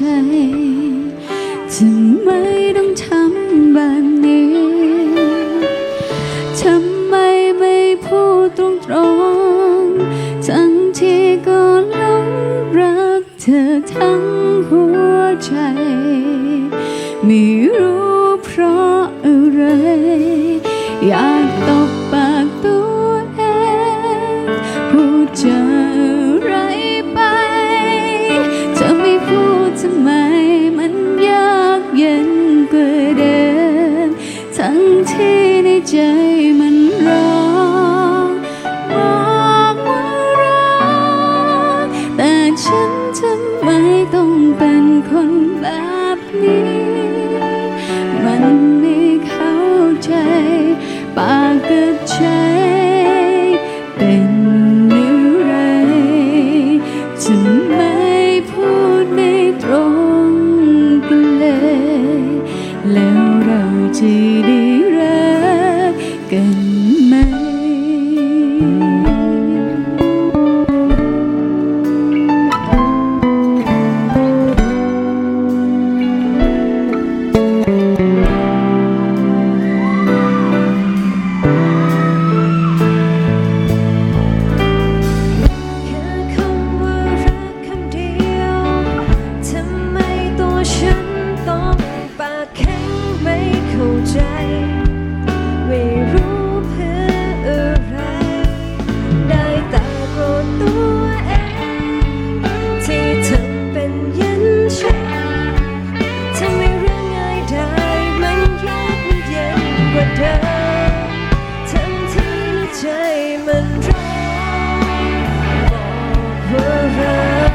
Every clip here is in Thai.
ใจทำไม่ต้องทำแบบนี้ทำไมไม่พูดตรงๆ ทั้งที่ก็หลงรักเธอทั้งหัวใจ ไม่รู้เพราะอะไรอยาก 画个圈 river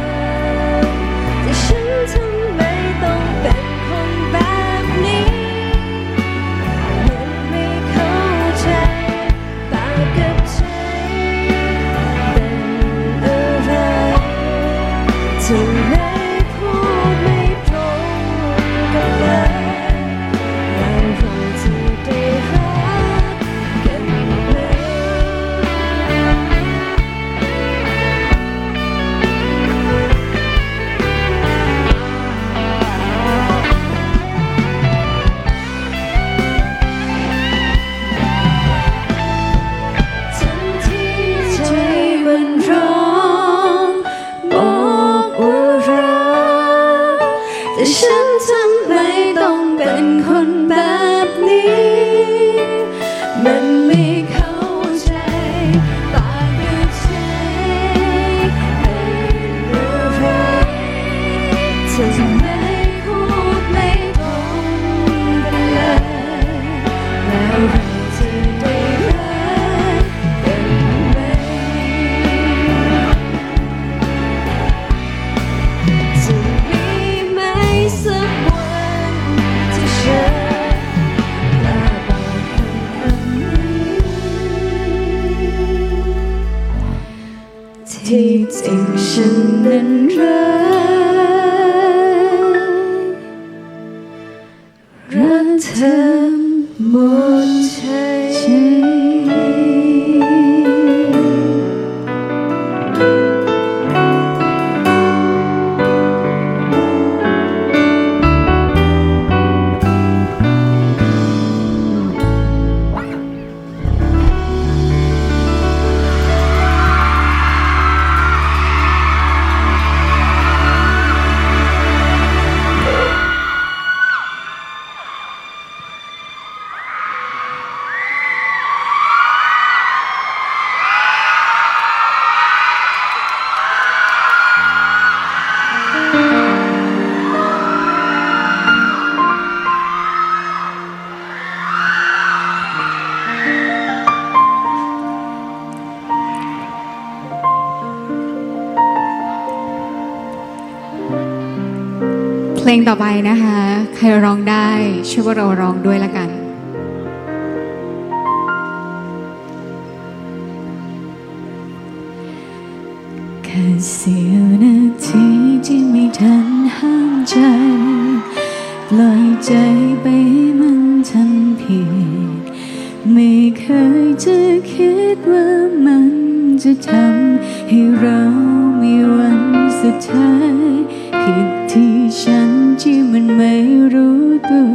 extinction and run. เพลงต่อไปนะคะ ใครร้องได้ช่วยว่าเราร้องด้วยละกันแค่สี้วนาทีที่ไม่ทันห้ามใจปล่อยใจไปมันทำผิด ไม่เคยจะคิดว่ามันจะทำให้เรามีวันสุดท้าย มันไม่รู้ตัว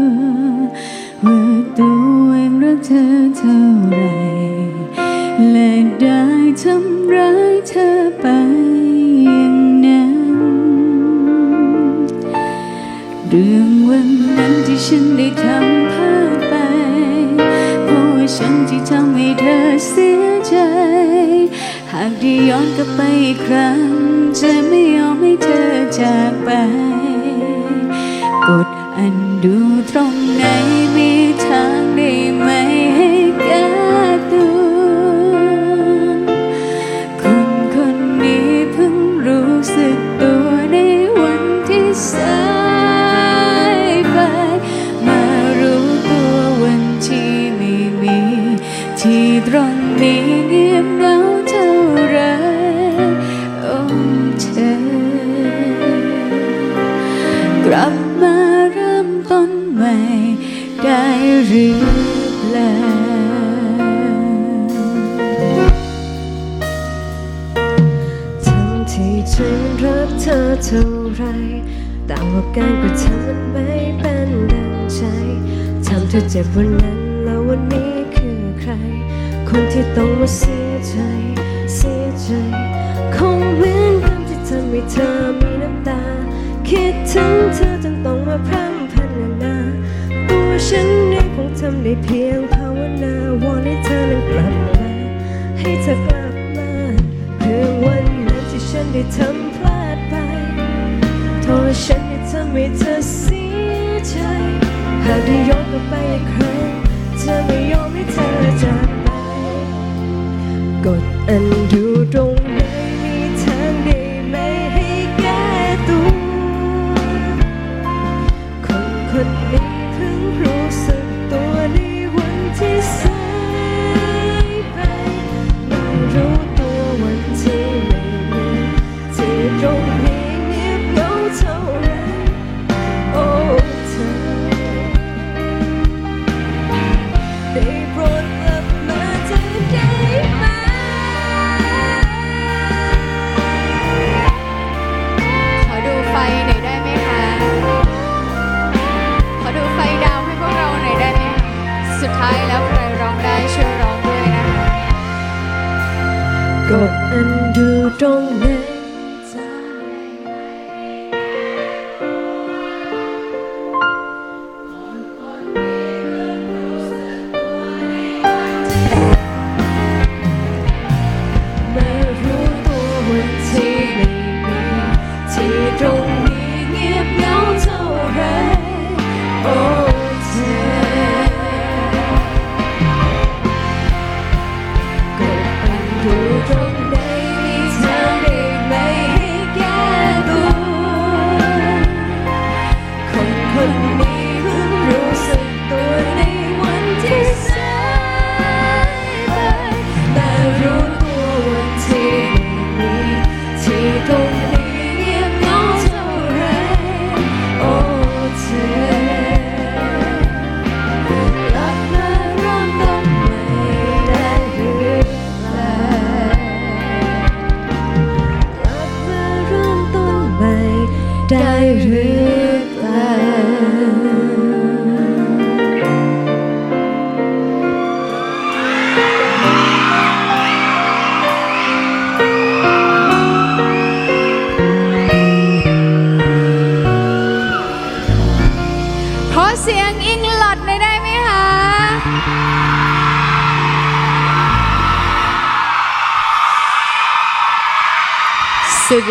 ว่าตัวเองรักเธอเท่าไรและได้ทำร้ายเธอไปอย่างนั้นเรื่องวันนั้นที่ฉันได้ทำพลาดไปเพราะว่าฉันที่ทำให้เธอเสียใจ หากได้ย้อนกลับไปอีกครั้งจะไม่ยอมให้เธอจากไป อันดูตรงไหนมีทางได้ไหมให้ก้ตัวคนคนนี้เพิ่งรู้สึกตัวในวันที่สายไป มารู้ตัววันที่ไม่มี ที่ตรงนี้ จ็บวันนั้นแล้ววันนี้คือใคร คนที่ต้องมาเสียใจ เสียใจ คงเหมือนกันที่ทำให้เธอมีน้ำตา คิดถึงเธอจนต้องมาพร่ำพรรณนาตัวฉันเองคงทำได้เพียงภาวนา วอนให้เธอนั้นกลับมา ให้เธอกลับมาเพื่อวันนั้นที่ฉันได้ทำพลาดไปโทษฉันที่ทำให้เธอ หากได้ย้อนกลับไปอีกครั้งจะไม่ยอมให้เธอจากไปกดอัน ไ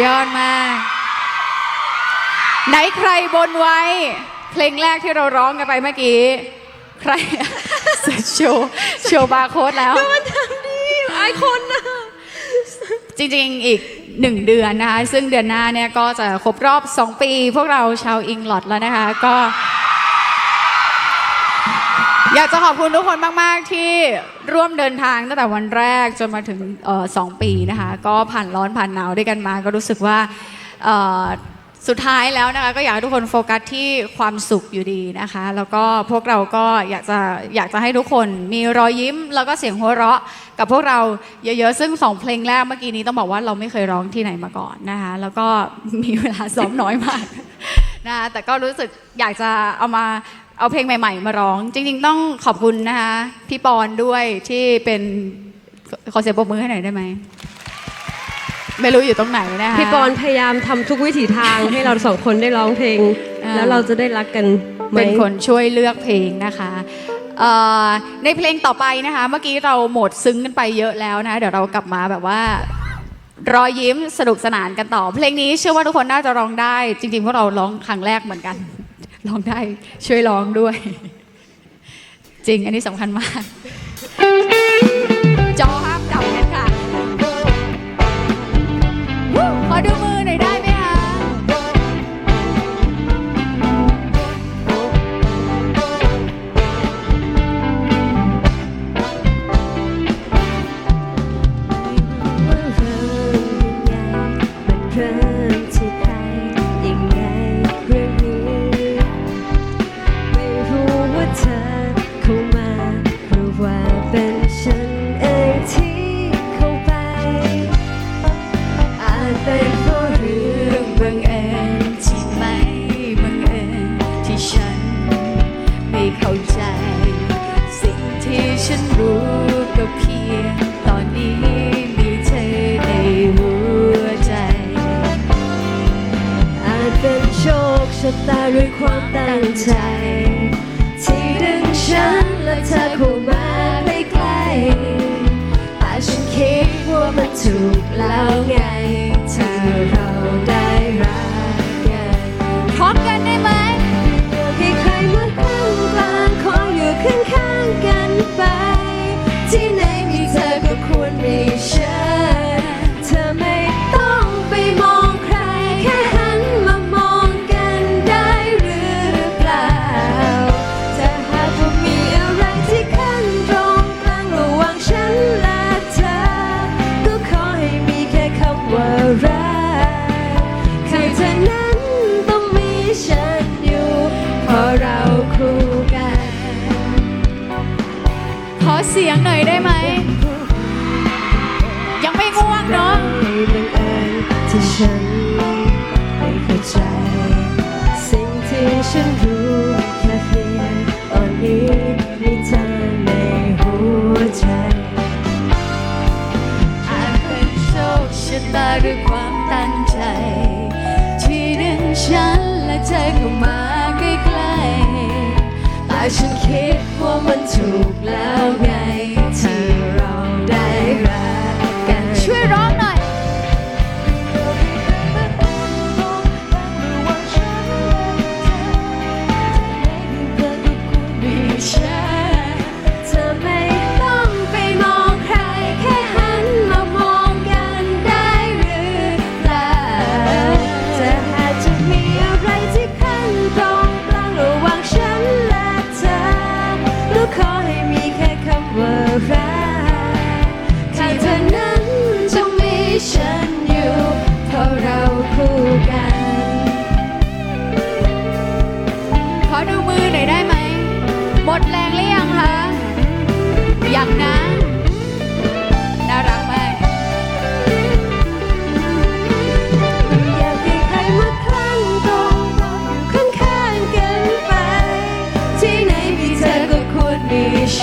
ยอดมาก ไหนใครบนไว้ เพลงแรกที่เราร้องกันไปเมื่อกี้ ใคร โชว์โชว์บาร์โค้ดแล้วไอคนนะจริงๆ อีกหนึ่งเดือนนะคะ ซึ่งเดือนหน้าเนี่ยก็จะครบรอบ 2 ปี พวกเราชาวอิงลอดแล้วนะคะ ก็ อยากจะขอบคุณทุกคนมาก ๆ ที่ร่วมเดินทางตั้งแต่วันแรกจนมาถึงเอ่อสองปีนะคะ ก็ผ่านร้อนผ่านหนาวด้วยกันมา ก็รู้สึกว่าสุดท้ายแล้วนะคะก็อยากให้ทุกคนโฟกัสที่ความสุขอยู่ดีนะคะ แล้วก็พวกเราก็อยากจะอยากจะให้ทุกคนมีรอยยิ้ม แล้วก็เสียงหัวเราะกับพวกเราเยอะๆ ซึ่งสองเพลงแรกเมื่อกี้นี้ต้องบอกว่าเราไม่เคยร้องที่ไหนมาก่อนนะคะแล้วก็มีเวลาซ้อมน้อยมากนะคะแต่ก็รู้สึกอยากจะเอามาเอาเพลงใหม่ ๆ มาร้อง จริง ๆ ต้องขอบคุณนะคะพี่ปอนด้วยที่เป็นขอเสียงปรบมือให้หน่อยได้ไหม ไม่รู้อยู่ตรงไหนนะคะพี่ปอนพยายามทำทุกวิถีทางให้เราสองคนได้ร้องเพลง อ่า แล้วเราจะได้รักกันไหมเป็นคนช่วยเลือกเพลงนะคะเอ่อในเพลงต่อไปนะคะ เมื่อกี้เราโหมดซึ้งกันไปเยอะแล้วนะ เดี๋ยวเรากลับมาแบบว่า รอยยิ้มสนุกสนานกันต่อ เพลงนี้เชื่อว่าทุกคนน่าจะร้องได้ จริงๆพวกเราร้องครั้งแรกเหมือนกัน ร้องได้ช่วยร้องด้วย จริงอันนี้สำคัญมาก วู้ ฉันรู้ก็เพียงตอนนี้มีเธอในหัวใจ อาจเป็นโชคชะตาด้วยความตั้งใจ ที่ดึงฉันและเธอเข้ามาใกล้ๆแต่ฉันคิดว่ามันถูกแล้วไง อเสียงหน่อยได้ไหม ยังไม่ง่วงเนาะที่ฉันไม่เข้าใจ สิ่งที่ฉันรู้แค่เพียงตอนนี้มีเธอในหัวใจอาจเป็นโชคชะตาด้วยความตั้งใจ ที่ดึงฉันและเธอเข้ามาใกล้ๆแต่ฉันคิด ว่ามันถูกแล้วไงที่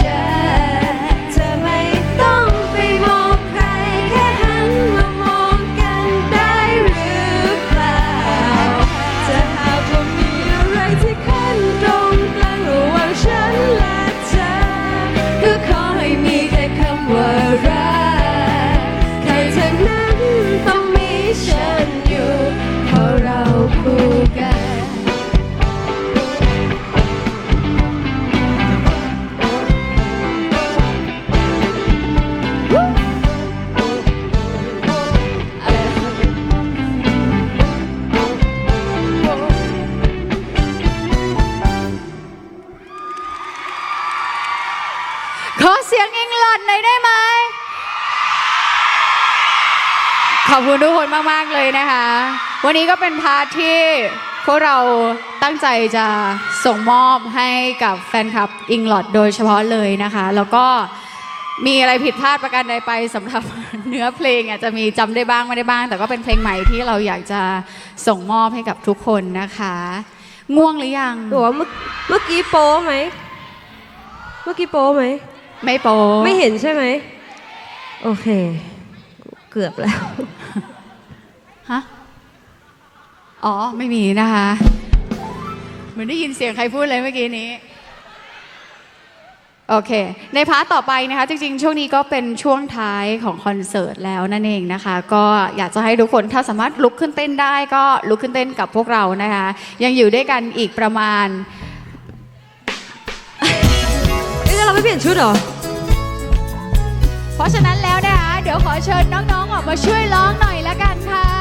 ร คุณทุกคนมากๆเลยนะคะ วันนี้ก็เป็นพาร์ทที่พวกเราตั้งใจจะส่งมอบให้กับแฟนคลับอิงลอดโดยเฉพาะเลยนะคะ แล้วก็มีอะไรผิดพลาดประการใดไปสำหรับเนื้อเพลงอาจจะมีจำได้บ้างไม่ได้บ้าง แต่ก็เป็นเพลงใหม่ที่เราอยากจะส่งมอบให้กับทุกคนนะคะ ง่วงหรือยังหัวาเมื่อเมื่อกี้โป้ไหมเมื่อกี้โป้ไหมไม่โปไม่เห็นใช่ไหมโอเค เกือบแล้วฮะอ๋อ ไม่มีนะคะ เหมือนได้ยินเสียงใครพูดเลยเมื่อกี้นี้ โอเค ในพาร์ทต่อไปนะคะ จริง ๆ ช่วงนี้ก็เป็นช่วงท้ายของคอนเสิร์ตแล้วนั่นเองนะคะ ก็อยากจะให้ทุกคนถ้าสามารถลุกขึ้นเต้นได้ก็ลุกขึ้นเต้นกับพวกเรานะคะ ยังอยู่ด้วยกันอีกประมาณเอ้ยแล้วเราไม่เปลี่ยนชุดเหรอ เพราะฉะนั้นแล้วนะคะ เดี๋ยวขอเชิญน้องๆ ออกมาช่วยร้องหน่อยละกันค่ะ